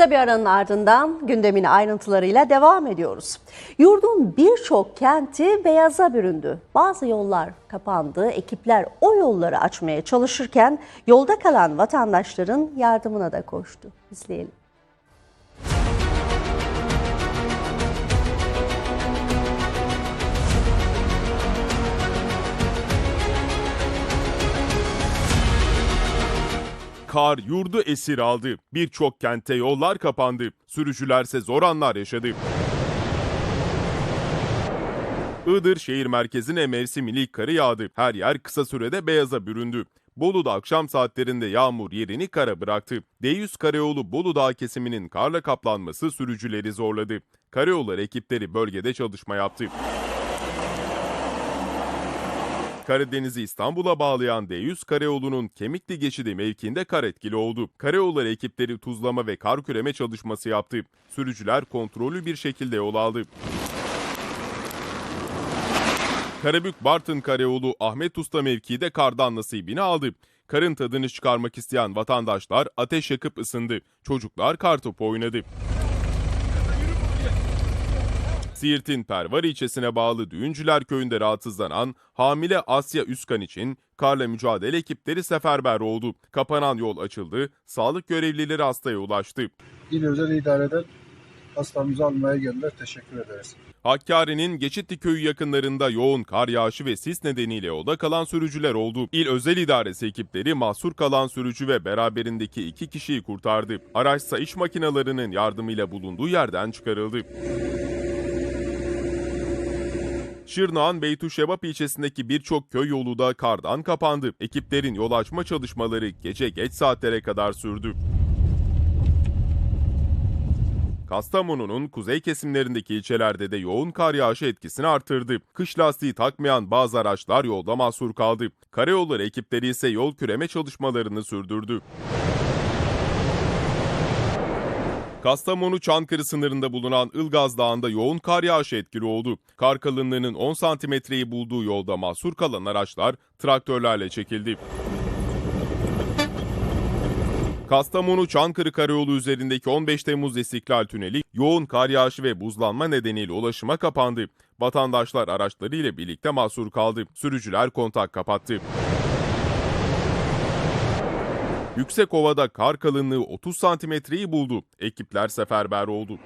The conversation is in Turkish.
Kısa bir aranın ardından gündemin ayrıntılarıyla devam ediyoruz. Yurdun birçok kenti beyaza büründü. Bazı yollar kapandı, ekipler o yolları açmaya çalışırken yolda kalan vatandaşların yardımına da koştu. İzleyelim. Kar yurdu esir aldı. Birçok kente yollar kapandı. Sürücülerse zor anlar yaşadı. Iğdır şehir merkezine mevsim ilk karı yağdı. Her yer kısa sürede beyaza büründü. Bolu'da akşam saatlerinde yağmur yerini kara bıraktı. D100 Karayolu Bolu Dağ kesiminin karla kaplanması sürücüleri zorladı. Karayolları ekipleri bölgede çalışma yaptı. Karadeniz'i İstanbul'a bağlayan D100 Karayolu'nun Kemikli Geçidi mevkiinde kar etkili oldu. Karayolları ekipleri tuzlama ve kar küreme çalışması yaptı. Sürücüler kontrollü bir şekilde yol aldı. Karabük Bartın Karayolu Ahmet Usta mevkide kardan nasibini aldı. Karın tadını çıkarmak isteyen vatandaşlar ateş yakıp ısındı. Çocuklar kartopu oynadı. Siirt'in Pervar ilçesine bağlı Düğüncüler köyünde rahatsızlanan hamile Asya Üskan için karla mücadele ekipleri seferber oldu. Kapanan yol açıldı, sağlık görevlileri hastaya ulaştı. İl özel idareden hastamızı almaya geldiler. Teşekkür ederiz. Hakkari'nin Geçitli köyü yakınlarında yoğun kar yağışı ve sis nedeniyle yolda kalan sürücüler oldu. İl Özel İdaresi ekipleri mahsur kalan sürücü ve beraberindeki iki kişiyi kurtardı. Araçsa iş makinelerinin yardımıyla bulunduğu yerden çıkarıldı. Şırnak'ın Beytüşşebap ilçesindeki birçok köy yolu da kardan kapandı. Ekiplerin yol açma çalışmaları gece geç saatlere kadar sürdü. Kastamonu'nun kuzey kesimlerindeki ilçelerde de yoğun kar yağışı etkisini artırdı. Kış lastiği takmayan bazı araçlar yolda mahsur kaldı. Karayolları ekipleri ise yol küreme çalışmalarını sürdürdü. Kastamonu Çankırı sınırında bulunan Ilgaz Dağı'nda yoğun kar yağışı etkili oldu. Kar kalınlığının 10 santimetreyi bulduğu yolda mahsur kalan araçlar traktörlerle çekildi. Kastamonu Çankırı Karayolu üzerindeki 15 Temmuz İstiklal Tüneli yoğun kar yağışı ve buzlanma nedeniyle ulaşıma kapandı. Vatandaşlar araçlarıyla birlikte mahsur kaldı. Sürücüler kontak kapattı. Yüksekova'da kar kalınlığı 30 santimetreyi buldu. Ekipler seferber oldu.